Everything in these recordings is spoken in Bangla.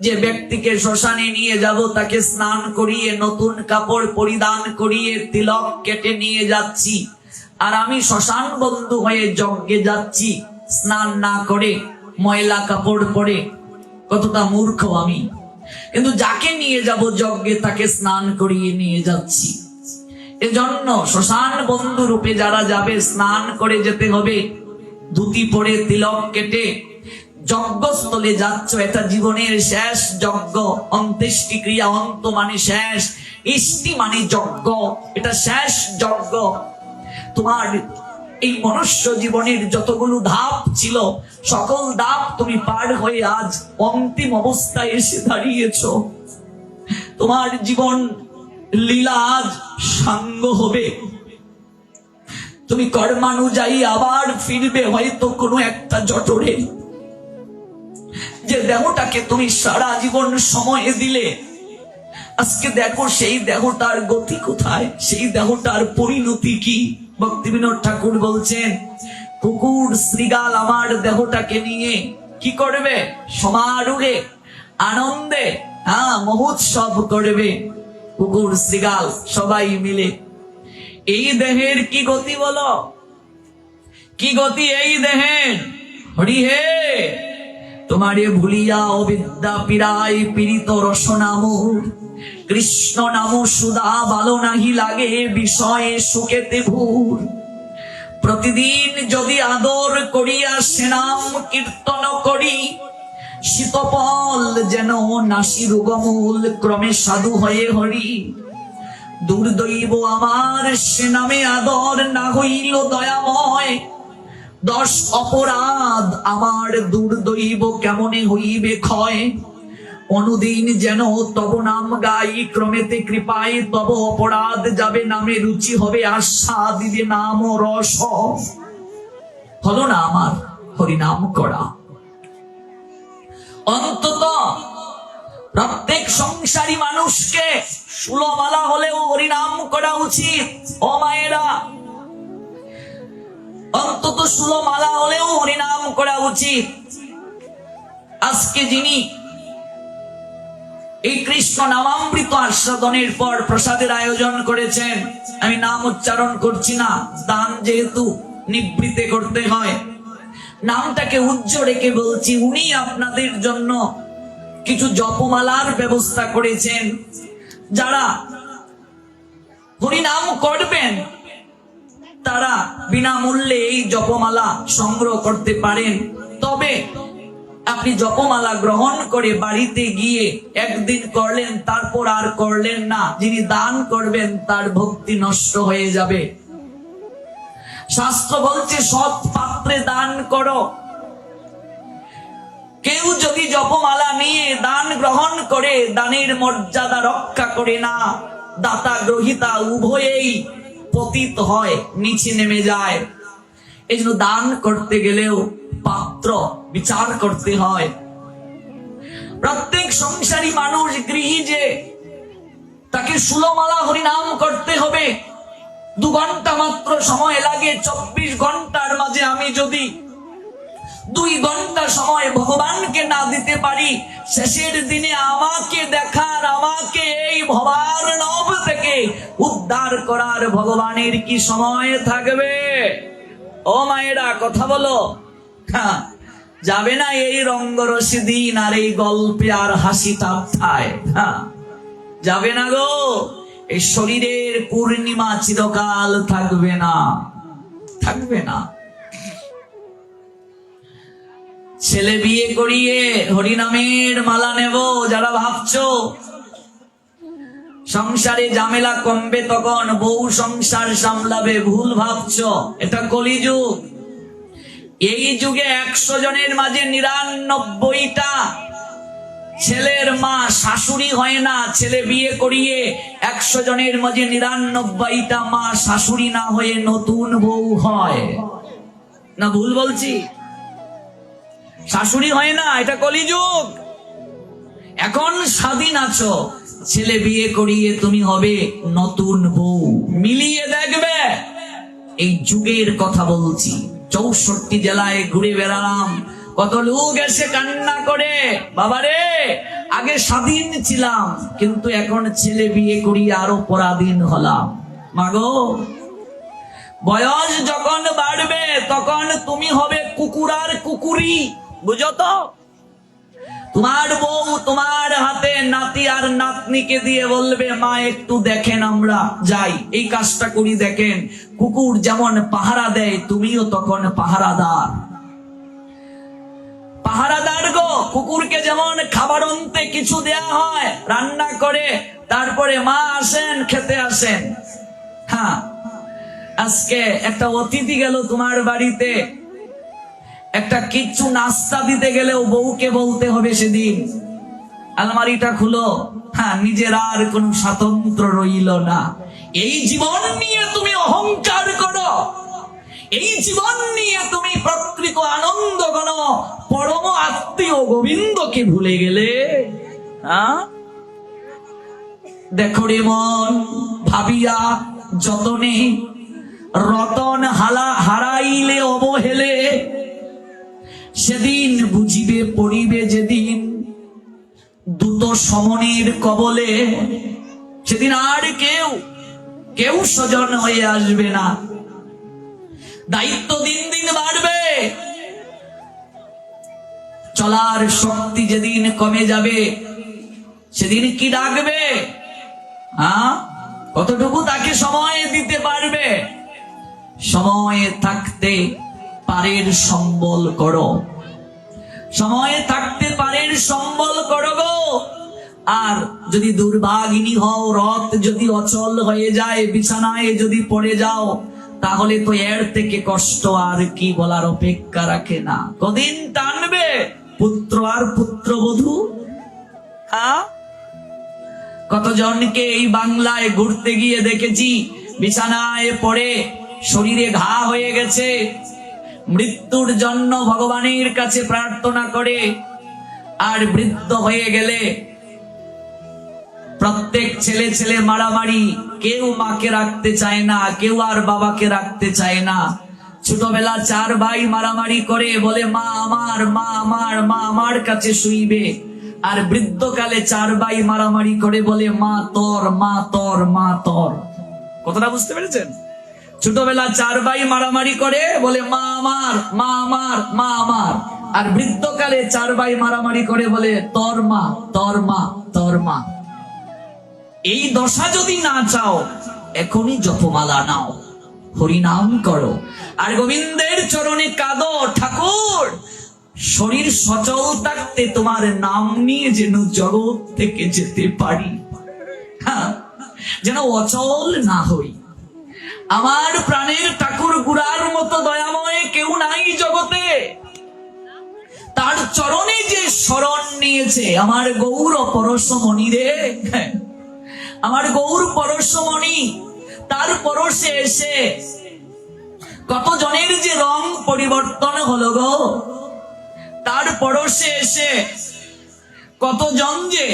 যে ব্যক্তিকে শ্মশানে নিয়ে যাব, তাকে স্নান করিয়ে নতুন কাপড় পরিধান করিয়ে তিলক কেটে নিয়ে যাচ্ছি। আর আমি শ্মশান বন্ধু হয়ে যজ্ঞে যাচ্ছি, স্নান না করে ময়লা কাপড় পরে। কতটা মূর্খ আমি। কিন্তু যাকে নিয়ে যাব যজ্ঞে, তাকে স্নান করিয়ে নিয়ে যাচ্ছি। এজন্য শ্মশান বন্ধু রূপে যারা যাবে, স্নান করে যেতে হবে। ধুতি পরে তিলক কেটে যজ্ঞস্থলে যাচ্ছ, এটা জীবনের শেষ যজ্ঞ। অন্ত্যেষ্টি ক্রিয়া অন্ত মানে শেষ। ইষ্টি মানে যজ্ঞ, এটা শেষ যজ্ঞ। তোমার এই মনুষ্য জীবনের যতগুলো ধাপ ছিল, সকল ধাপ তুমি পার হয়ে আজ অন্তিম অবস্থায় এসে দাঁড়িয়েছ। তোমার জীবন লীলা আজ সাঙ্গ হবে। তুমি কর্মানুযায়ী আবার ফিরবে, হয়তো কোনো একটা জটরে। যে দেহটাকে তুমি সারা জীবন সময় দিলে, আজকে দেখো সেই দেহটার গতি কোথায়? সেই দেহটার পরিণতি কি? ভক্তি বিনোদ ঠাকুর বলছেন, কুকুর শ্রীগাল আমার দেহটাকে নিয়ে কি করবে? সমারোহে, আনন্দে হ্যাঁ মহোৎসব করবে। কুকুর শ্রীগাল সবাই মিলে। এই দেহের কি গতি বলো? কি গতি এই দেহের? হরি হে! তোমারে ভুলিয়া অবিদ্যা পীড়াই পীড়িত রসনাম। কৃষ্ণ নাম সুদা ভালো নাহি লাগে বিষয়ে সুখেতে ভূর প্রতিদিন যদি আদর করিয়া সেনাম কীর্তন করি, শীতপল যেন নাসি রুগমূল ক্রমে সাধু হয়ে হরি। দুর্দৈব আমার সে নামে আদর না হইল দয়াময় দশ অপরাধ আমার দুর্দৈব কেমনে হইবে ক্ষয়? অনুদিন যেন তব নাম গাই, ক্রমেতে কৃপায় তব অপরাধ যাবে নামে রুচি হবে আশা দিবে নাম রস। হলো না আমার হরিনাম করা। অন্তত প্রত্যেক সংসারী মানুষকে সুলমালা হলেও হরিনাম করা উচিত। ও মায়েরা অন্তত সুলমালা হলেও হরিনাম করা উচিত। আজকে যিনি এই কৃষ্ণ নামামৃত আস্বাদনের পর প্রসাদের আয়োজন করেছেন, আমি নাম উচ্চারণ করছি না, দান যেহেতু নিবৃতে করতে হয়। নামটাকে উজ্জ রেখে বলছি, উনি আপনাদের জন্য কিছু জপমালার ব্যবস্থা করেছেন। যারা হরিনাম করবেন তারা বিনামূল্যে এই জপমালা সংগ্রহ করতে পারেন। তবে আপনি জপমালা গ্রহণ করে বাড়িতে গিয়ে একদিন করলেন, তারপর আর করলেন না। যিনি দান করবেন, তার ভক্তি নষ্ট হয়ে যাবে। শাস্ত্র বলছে, সৎ পাত্রে দান করো। কেউ যদি জপমালা নিয়ে দান গ্রহণ করে, দানের মর্যাদা রক্ষা করে না, দাতা গ্রহিতা উভয়েই পতিত হয়, নিচে নেমে যায়। এই জন্য দান করতে গেলেও পাত্র বিচার করতে হয়। প্রত্যেক সংসারী মানুষ গৃহী যে তাকে সুলমালা হরিনাম করতে হবে, দু ঘণ্টা মাত্র সময় লাগে, চব্বিশ ঘণ্টার মাঝে আমি যদি দুই ঘণ্টা সময় ভগবানকে না দিতে পারি। শেষের দিনে আমাকে দেখার আমাকে এই ভবার নব থেকে উদ্ধার করার ভগবানের কি সময় থাকবে? ও মায়েরা কথা বলো। হ্যাঁ, যাবে না এই রঙ্গরসি দিন আর এই গল্পে আর হাসি হ্যাঁ যাবে না গো এই শরীরের পূর্ণিমা চিরকাল থাকবে না। থাকবে না। ছেলে বিয়ে করিয়ে হরিনামের মালা নেব, যারা ভাবছ। সংসারে ঝামেলা কমবে তখন বউ সংসার সামলাবে, ভুল ভাবছ। এটা কলিযুগ। এই যুগে একশো জনের মাঝে নিরানব্বইটা ছেলের মা, শাশুড়ি হয় না। ছেলে বিয়ে করিয়ে একশো জনের মাঝে নিরানব্বইটা মা, শাশুড়ি না হয়ে নতুন বউ হয়। না ভুল বলছি? শাশুড়ি হয় না, এটা কলিযুগ। এখন স্বাধীন আছো, ছেলে বিয়ে করিয়ে তুমি হবে নতুন বউ। মিলিয়ে দেখবে, এই যুগের কথা বলছি। চৌষট্টি জেলায় ঘুরে বেড়ালাম, কত লোক এসে কান্না করে, বাবারে, আগে স্বাধীন ছিলাম, কিন্তু এখন ছেলে বিয়ে করি আরও পরাধীন হলাম। মাগো, বয়স যখন বাড়বে, তখন তুমি হবে কুকুরার কুকুরি। বুঝো তো? তোমার বউ তোমার হাতে নাতি আর নাতনিকে দিয়ে বলবে, মা, একটু দেখেন আমরা, যাই, এই কাজটা করি দেখেন। কুকুর যেমন পাহারা দেয়, তুমিও তখন পাহারাদার। পাহারাদার গো, কুকুরকে যেমন খাবার অন্তে কিছু দেয়া হয়, রান্না করে, তারপরে মা আসেন, খেতে আসেন। হ্যাঁ আজকে একটা অতিথি গেল তোমার বাড়িতে। একটা কিচ্ছু নাস্তা দিতে গেলেও বউকে বলতে হবে সেদিন। আলমারিটা খুলো। হ্যাঁ নিজের আর কোন স্বাতন্ত্র রইল না। এই জীবন নিয়ে তুমি অহংকার করো। এই জীবন নিয়ে তুমি প্রকৃত আনন্দ গণ পরম আত্মীয় গোবিন্দকে ভুলে গেলে দেখো রে মন, ভাবিয়া যতনে রতন হালা হারাইলে অবহেলে সেদিন বুঝিবে, পড়িবে যেদিন দ্রুত সমনের কবলে। সেদিন আর কেউ কেউ স্বজন হয়ে আসবে না। দায়িত্ব দিন দিন বাড়বে। চলার শক্তি যেদিন কমে যাবে, সেদিন কি ডাকবে? হ্যাঁ কতটুকু তাকে সময় দিতে পারবে? সময় থাকতে পারের সম্বল করো। সময়ে থাকতে পারের সম্বল করো গো। আর যদি দুর্ভাগিনী হও, রথ যদি অচল হয়ে যায়, বিছানায় যদি পড়ে যাও, তাহলে তো এর থেকে কষ্ট আর কি বলার অপেক্ষা রাখে না। কদিন টানবে পুত্র আর পুত্রবধূ? হ্যাঁ? কতজনকে এই বাংলায় ঘুরতে গিয়ে দেখেছি, বিছানায় পড়ে শরীরে ঘা হয়ে গেছে। মৃত্যুর জন্য ভগবানের কাছে প্রার্থনা করে। আর বৃদ্ধ হয়ে গেলে প্রত্যেক ছেলে ছেলে মারামারি, কেউ মাকে রাখতে চায় না, কেউ আর বাবাকে রাখতে চায় না। ছোটবেলা চার ভাই মারামারি করে বলে, মা আমার মা আমার মা আমার কাছে শুইবে। আর বৃদ্ধকালে চার ভাই মারামারি করে বলে, মা তোর মা তোর মা তোর। কথাটা বুঝতে পেরেছেন? ছোটবেলা চার ভাই মারামারি করে বলে মা আমার মা আমার মা আমার। আর বৃদ্ধকালে চার ভাই মারামারি করে বলে তোর মা তোর মা তোর মা। এই দশা যদি না চাও এখনই জপমালা নাও হরিনাম করো। আর গোবিন্দের চরণে কাঁদো ঠাকুর শরীর সচল থাকতে তোমার নাম নিয়ে যেন জগৎ থেকে যেতে পারি। হ্যাঁ, যেন অচল না হই। আমার প্রাণের ঠাকুর গুড়ার মতো দয়াময় কেউ নাই জগতে। তার চরণে যে শরণ নিয়েছে আমার গৌর পরশমণি রে। আমার গৌর পরশমণি, তার পরশে এসে কত জনের যে রং পরিবর্তন হলো গো। তার পরশে এসে কতজন যে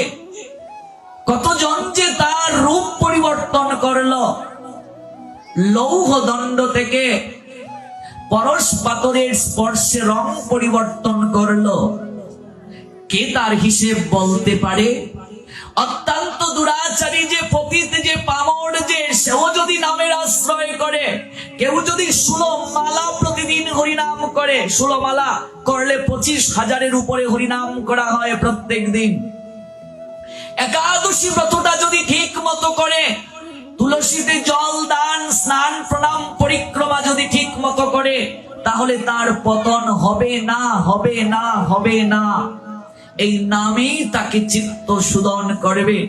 কতজন যে তার রূপ পরিবর্তন করল। লৌহ দণ্ড থেকে পরশ পাথরের স্পর্শে রং পরিবর্তন করল। কে তার হিসেব বলতে পারে? অত্যন্ত দুরাচারী যে পতিত যে পামর, যে সেও যদি নামের আশ্রয় করে, কেউ যদি ষোলো মালা প্রতিদিন হরিনাম করে ষোলো মালা করলে পঁচিশ হাজারের উপরে হরিনাম করা হয় প্রত্যেক দিন। একাদশী ব্রতটা যদি ঠিক মতো করে তুলসীতে জল দান, স্নান, প্রণাম, পরিক্রমা যদি ঠিক মতো করে, তাহলে তার পতন হবে না হবে না হবে না। এই নামেই তাকে চিত্ত সুদন করবে।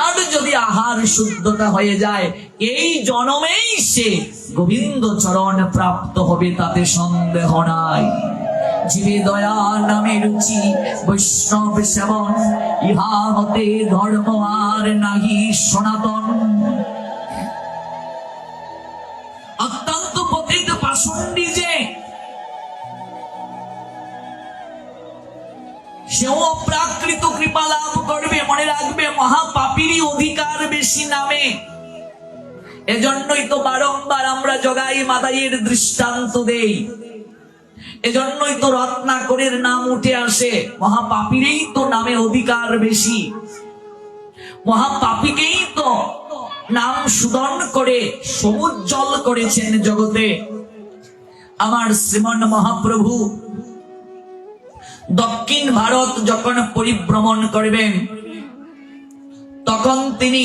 আর যদি আহার শুদ্ধতা হয়ে যায়, এই জনমেই সে গোবিন্দ চরণ প্রাপ্ত হবে, তাতে সন্দেহ নাই। জীবে দয়া নামে রুচি, বৈষ্ণব সেবন, ইহা হতে ধর্ম আর নাহি সনাতন। সেও অপ্রাকৃত কৃপা লাভ করবে, মনে রাখবে, মহাপাপিরই অধিকার বেশি নামে। এজন্যই তো বারংবার আমরা জগাই মাদাইয়ের দৃষ্টান্ত দেই। এজন্যই তো রত্নাকরের নাম উঠে আসে, মহাপাপীরই তো নামে অধিকার বেশি। মহাপাপীকেই তো নাম সুদন করে, সমুজ্জ্বল করেছেন জগতে। আমার শ্রীমন মহাপ্রভু দক্ষিণ ভারত যখন পরিভ্রমণ করবেন, তখন তিনি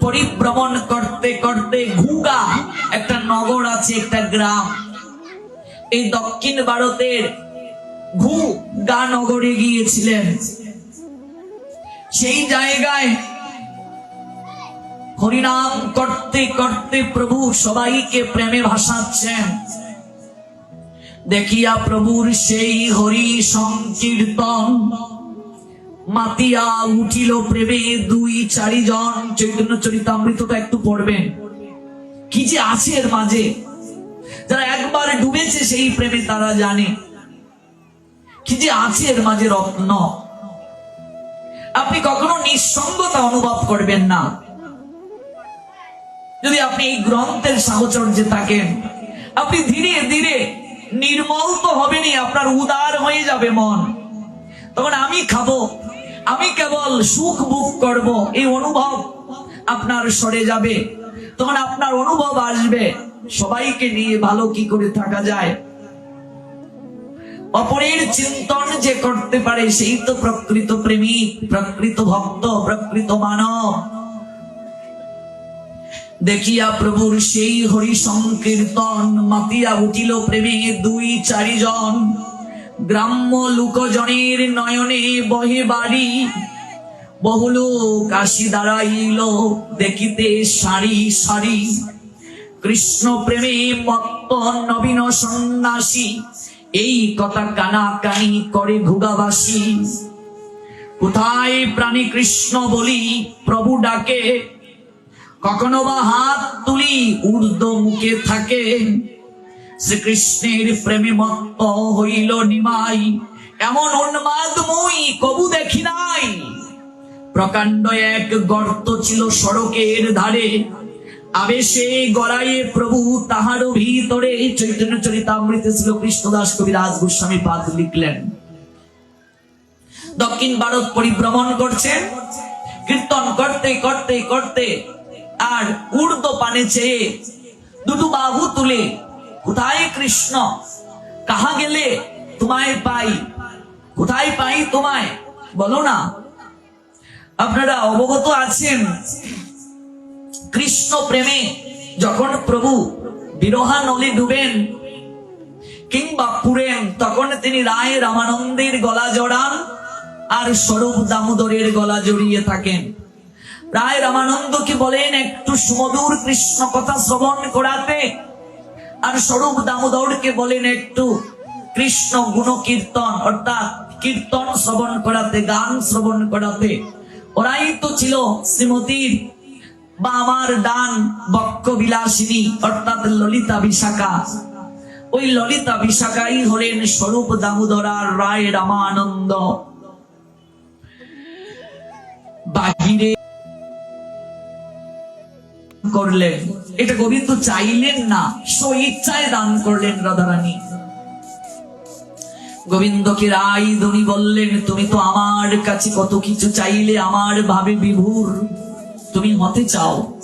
পরিভ্রমণ করতে করতে ঘুগা একটা নগর আছে, একটা গ্রাম। এই দক্ষিণ ভারতের ঘু গা নগরে গিয়েছিলেন। সেই জায়গায় হরিনাম করতে করতে প্রভু সবাইকে প্রেমে ভাসাচ্ছেন। দেখিয়া প্রভুর সেই হরি সংকীর্তন। মাতিয়া উঠিল প্রেমে দুই চারিজন। চৈতন্য চরিতামৃতটা একটু পড়বেন। কি যে আছে এর মাঝে। যারা একবার ডুবেছে সেই প্রেমে তারা জানে। কি যে আছে এর মাঝে রত্ন। আপনি কখনো নিঃসঙ্গতা অনুভব করবেন না। যদি আপনি এই গ্রন্থের সাহচর্যে থাকেন, আপনি ধীরে ধীরে নির্মল তো হবেনই আপনার উদার হয়ে যাবে মন। তখন আমি খাব, আমি কেবল সুখ বুক করব, এই অনুভব আপনার সরে যাবে। তখন আপনার অনুভব আসবে, সবাইকে নিয়ে ভালো কি করে থাকা যায়। অপরের চিন্তন যে করতে পারে, সেই তো প্রকৃত প্রেমিক, প্রকৃত ভক্ত, প্রকৃত মানব। দেখিয়া প্রভুর সেই হরি সংকীর্তন মাতিয়া উঠিল প্রেমে দুই চারিজন। গ্রাম্য লোকজনের নয়নে বহে বাড়ি বহুলোক আসি দাঁড়াইল, দেখিতে সারি সারি। কৃষ্ণ প্রেমে মত্ত নবীন সন্ন্যাসী, এই কথা কানা কানি করে ভুগাবাসী। কোথায় প্রাণী কৃষ্ণ বলি প্রভু ডাকে? কখনো বা হাত তুলি ঊর্ধ্ব মুখে থাকে। শ্রীকৃষ্ণের প্রেমে মত্ত হইল নিমাই। এমন উন্মাদ মই কবু দেখি নাই। প্রকাণ্ড এক গর্ত ছিল সড়কের ধারে। আবেশে গড়াইয়ে প্রভু তাহারও ভিতরে চৈতন্য চরিতামৃতে ছিল কৃষ্ণদাস কবিরাজ গোস্বামী পাদ লিখলেন। দক্ষিণ ভারত পরিভ্রমণ করছেন কীর্তন করতে করতে করতে আর ঊর্ধ্ব পানে চেয়ে দুটো বাহু তুলে, কোথায় কৃষ্ণ? কাহা গেলে তোমায় পাই? কোথায় পাই তোমায়? বলো না। আপনারা অবগত আছেন, কৃষ্ণ প্রেমে যখন প্রভু বিরহা নলে ডুবেন, কিংবা পুরেন, তখন তিনি রায় রামানন্দের গলা জড়ান আর স্বরূপ দামোদরের গলা জড়িয়ে থাকেন। রায় রামানন্দকে বলেন, একটু সুমধুর কৃষ্ণ কথা শ্রবণ করাতে? আর স্বরূপ দামোদরকে বলেন, একটু কৃষ্ণ গুণ কীর্তন অর্থাৎ কীর্তন শ্রবণ করাতে, গান শ্রবণ করাতে। ওরাই তো ছিল শ্রীমতীর বা আমার ডান বক্ষ বিলাসিনী অর্থাৎ ললিতা বিশাখা। ওই ললিতা বিশাখাই হলেন স্বরূপ দামোদর আর রায় রামানন্দ। বাহিরে করলেন। এটা গোবিন্দ চাইলেন না, স্ব ইচ্ছায় দান করলেন রাধারানী। গোবিন্দকে রাই ধনী বললেন, তুমি তো আমার কাছে কত কিছু চাইলে আমার ভাবে বিভুর। তুমি হতে চাও,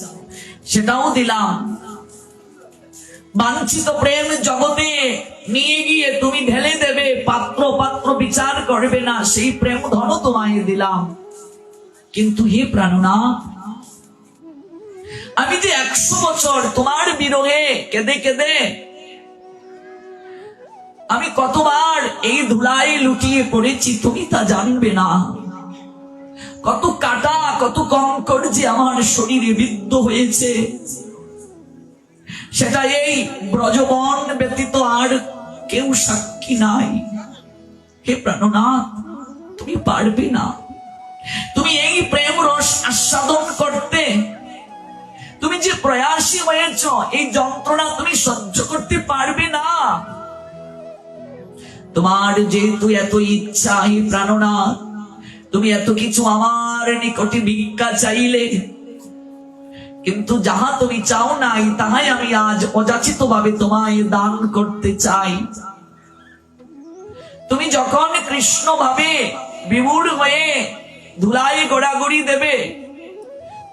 সেটাও দিলাম। বাঞ্ছিত প্রেম জগতে নিয়ে গিয়ে তুমি ঢেলে দেবে, পাত্র পাত্র বিচার করবে না, সেই প্রেম ধন তোমায় দিলাম। কিন্তু হে প্রাণনাথ আমি যে একশো বছর তোমার বিরহে কেঁদে কেঁদে, আমি কতবার এই ধুলাই লুটিয়ে পড়েছি তুমি তা জানবে না। কত কাটা, কত কঙ্কর যে আমার শরীরে বিদ্ধ হয়েছে, সেটা এই ব্রজবন ব্যতীত আর কেউ সাক্ষী নাই। হে প্রাণনাথ, তুমি পারবে না। তুমি এই প্রেম রস আস্বাদন করতে তুমি যে প্রয়াসী হয়েছ, এই যন্ত্রণা তুমি সহ্য করতে পারবে না। তোমার যেহেতু এত ইচ্ছা হে প্রাণনাথ, তুমি এত কিছু আমার নিকটে ভিক্ষা চাইলে, কিন্তু যাহা তুমি চাও নাই, তাহাই আমি আজ অযাচিত ভাবে তোমায় দান করতে চাই। তুমি যখন কৃষ্ণ ভাবে বিমূঢ় হয়ে ধুলাই গোড়াগড়ি দেবে,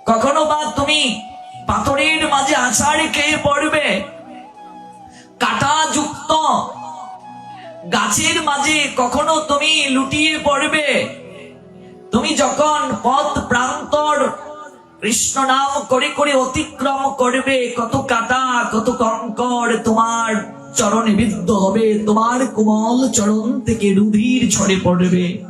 কখনো বা তুমি পাথরের মাঝে আষাঢ় খেয়ে পড়বে? কাটা যুক্ত। গাছের মাঝে কখনো তুমি লুটিয়ে পড়বে? তুমি যখন পথ প্রান্তর কৃষ্ণ নাম করে করে অতিক্রম করবে, কত কাটা, কত কঙ্কর তোমার চরণ বিদ্ধ হবে, তোমার কোমল চরণ থেকে রুধির ঝরে পড়বে।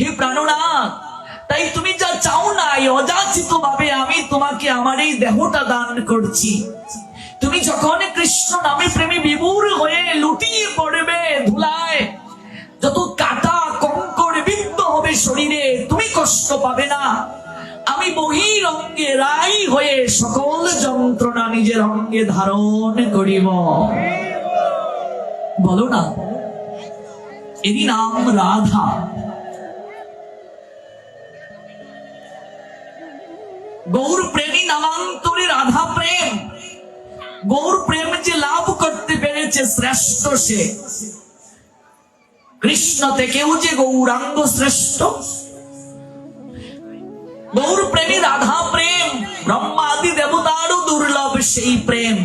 হে প্রাণনাথ তাই তুমি যা চাও নাই অযাচিত ভাবে আমি তোমাকে আমার এই দেহটা দান করছি। তুমি যখন কৃষ্ণ নামে প্রেমে বিমূর হয়ে লুটিয়ে পড়বে ধুলায়, যত কাটা কঙ্কর বিদ্ধ হবে শরীরে, তুমি কষ্ট পাবে না। আমি বহির অঙ্গে রাই হয়ে সকল যন্ত্রণা নিজের অঙ্গে ধারণ করিব। বলো না, এরই নাম রাধা। গৌর প্রেমী নামান্তরে রাধা প্রেম গৌর প্রেম যে লাভ করতে পেরেছে শ্রেষ্ঠ সে। কৃষ্ণ থেকেও যে গৌরাঙ্গ শ্রেষ্ঠ। গৌর প্রেমী রাধা প্রেম ব্রহ্মাদি দেবতারও দুর্লভ সেই প্রেম।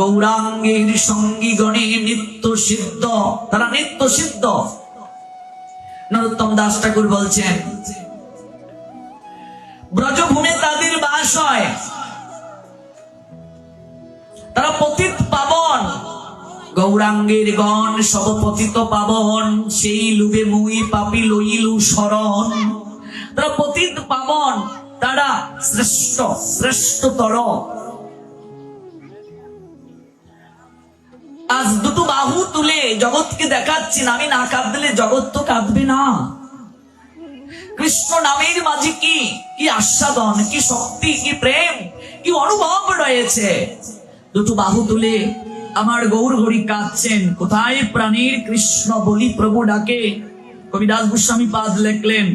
গৌরাঙ্গের সঙ্গী গণে নিত্য সিদ্ধ, তারা নিত্য সিদ্ধ। নরোত্তম দাস ঠাকুর বলছেন ব্রজভূমে তাদের বাস হয়। তারা পতিত পাবন। গৌরাঙ্গের গণ সব পতিত পাবন, সেই লুবে মুই পাপি লইলু শরণ। তারা পতিত পাবন, তারা শ্রেষ্ঠ, শ্রেষ্ঠতর। আজ দুটো বাহু তুলে জগৎকে দেখাচ্ছি না আমি না কাঁদলে জগৎ তো কাঁদবে না। কৃষ্ণ নামের মাঝে কি? কি আস্বাদন, কি শক্তি, কি প্রেম, কি অনুভব রয়েছে? দুটো বাহু তুলে আমার গৌর হরি কাঁদছেন। কোথায় প্রাণীর কৃষ্ণ বলি প্রভু ডাকে? কবিদাস গোস্বামী পাদ লেখলেন,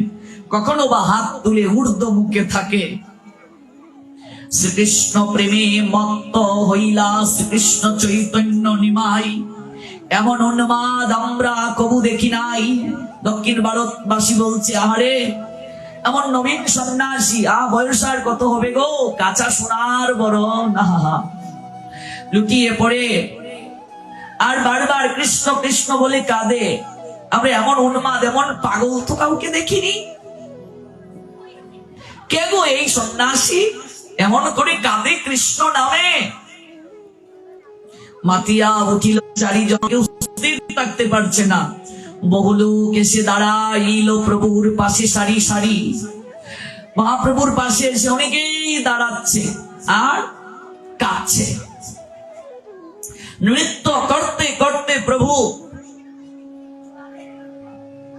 কখনো বা হাত তুলে ঊর্ধ্ব মুখে থাকে। শ্রীকৃষ্ণ প্রেমে মত্ত হইলা, শ্রীকৃষ্ণ চৈতন্য নিমাই। এমন উন্মাদ আমরা কবু দেখি নাই। দক্ষিণ ভারতবাসী বলছে আরে এমন নবীন সন্ন্যাসী, আ বয়স আর কত হবে গো? কাঁচা সোনার না লুটিয়ে পড়ে, আর বারবার কৃষ্ণ কৃষ্ণ বলে কাঁদে। আমরা এমন উন্মাদ এমন পাগল তো কাউকে দেখিনি। কে গো এই সন্ন্যাসী? এমন করে কাঁদে কৃষ্ণ নামে। মাতিয়া উঠিল চারিজন স্থির থাকতে পারছে না। বহু লোক এসে দাঁড়াইল প্রভুর পাশে সারি সারি। মহাপ্রভুর পাশে এসে অনেকেই দাঁড়াচ্ছে আর কাঁদছে। নৃত্য করতে করতে প্রভু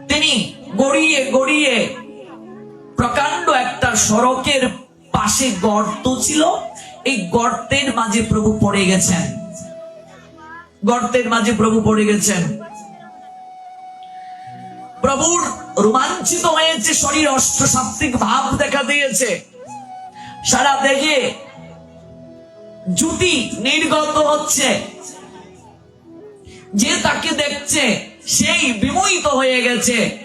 তিনি গড়িয়ে গড়িয়ে প্রকাণ্ড একটা সড়কের পাশে গর্ত ছিল। এই গর্তের মাঝে প্রভু পড়ে গেছেন। গর্তের মাঝে প্রভু পড়ে গেছেন। প্রভুর রোমাঞ্চিত হয়েছে, শরীর অষ্টসাত্ত্বিক ভাব দেখা দিয়েছে। সারা দেহে জুতি নির্গত হচ্ছে। যে তাকে দেখছে, সেই বিমোহিত হয়ে গেছে।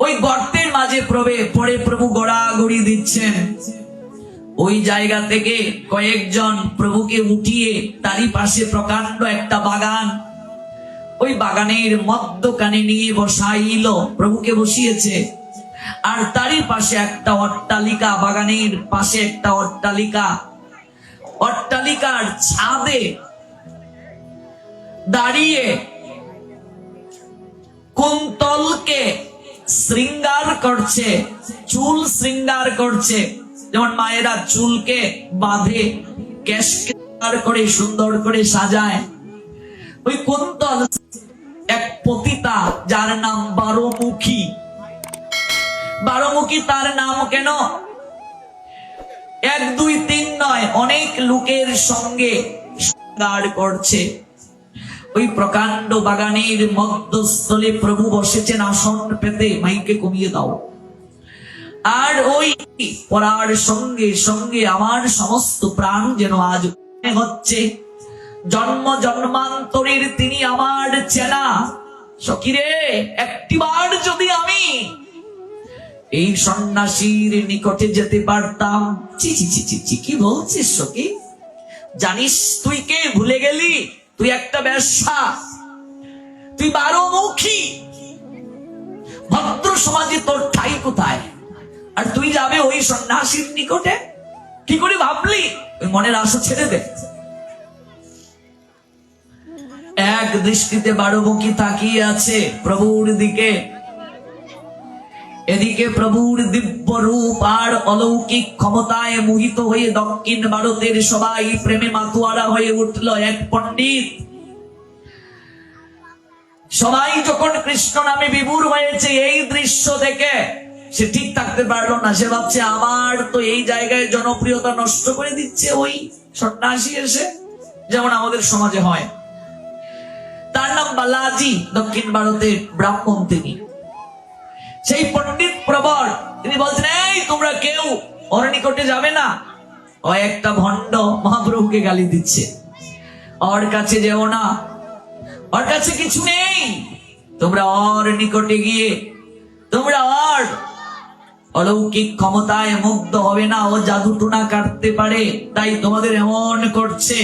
ওই গর্তের মাঝে প্রবে পরে প্রভু গড়াগড়ি দিচ্ছেন। ওই জায়গা থেকে কয়েকজন প্রভুকে উঠিয়ে তারই পাশে প্রকাণ্ড একটা বাগান। ওই বাগানের মধ্যখানে নিয়ে বসাইল, প্রভুকে বসিয়েছে। আর তারই পাশে একটা অট্টালিকা, বাগানের পাশে একটা অট্টালিকা। অট্টালিকার ছাদে দাঁড়িয়ে কুন্তলকে শৃঙ্গার করছে, চুল শৃঙ্গার করছে। যেমন মায়েরা চুলকে বাঁধে করে, সুন্দর করে সাজায়। ওই কুন্তল এক পতিতা যার নাম বারোমুখী। বারোমুখী তার নাম কেন? এক, দুই, তিন, নয়, অনেক লোকের সঙ্গে করছে। ওই প্রকাণ্ড বাগানের মধ্যস্থলে প্রভু বসেছেন আসন পেতে। মাইকে কমিয়ে দাও। আর ওই পড়ার সঙ্গে সঙ্গে আমার সমস্ত প্রাণ যেন আজ হচ্ছে। জন্ম জন্মান্তরের তিনি আমার চেনা। সকিরে একটিবার যদি আমি এই সন্ন্যাসীর নিকটে যেতে পারতাম। চি চি চি চি কি বলছিস সখী? জানিস তুই কে? ভুলে গেলি? তুই একটা ব্যবসা। তুই বারো মুখী। ভদ্র সমাজে তোর ঠাই কোথায়? আর তুই যাবে ওই সন্ন্যাসীর নিকটে? কি করে ভাবলি? ওই মনের আশা ছেড়ে দে। এক দৃষ্টিতে বারোমুখী তাকিয়ে আছে প্রভুর দিকে। এদিকে প্রভুর দিব্য রূপ আর অলৌকিক ক্ষমতায় মোহিত হয়ে দক্ষিণ ভারতের সবাই প্রেমে মাতুয়ারা হয়ে উঠল এক পণ্ডিত। সবাই যখন কৃষ্ণ নামে বিভুর হয়েছে, এই দৃশ্য দেখে সে ঠিক থাকতে পারল না, সে ভাবছে আমার তো এই জায়গায় জনপ্রিয়তা নষ্ট করে দিচ্ছে ওই সন্ন্যাসী এসে, যেমন আমাদের সমাজে হয়। তার নাম বালাজি, দক্ষিণ ভারতের ব্রাহ্মণ তিনি। সেই পণ্ডিত প্রবর তিনি বলছেন, এই, তোমরা কেউ ওর নিকটে যাবে না? ও একটা ভণ্ড মহাপ্রভুকে গালি দিচ্ছে। ওর কাছে যেও না, ওর কাছে কিছু নেই, তোমরা ওর নিকটে গিয়ে, তোমরা ওর অলৌকিক ক্ষমতায় মুগ্ধ হবে না ও জাদু টুনা কাটতে পারে। তাই তোমাদের এমন করছে।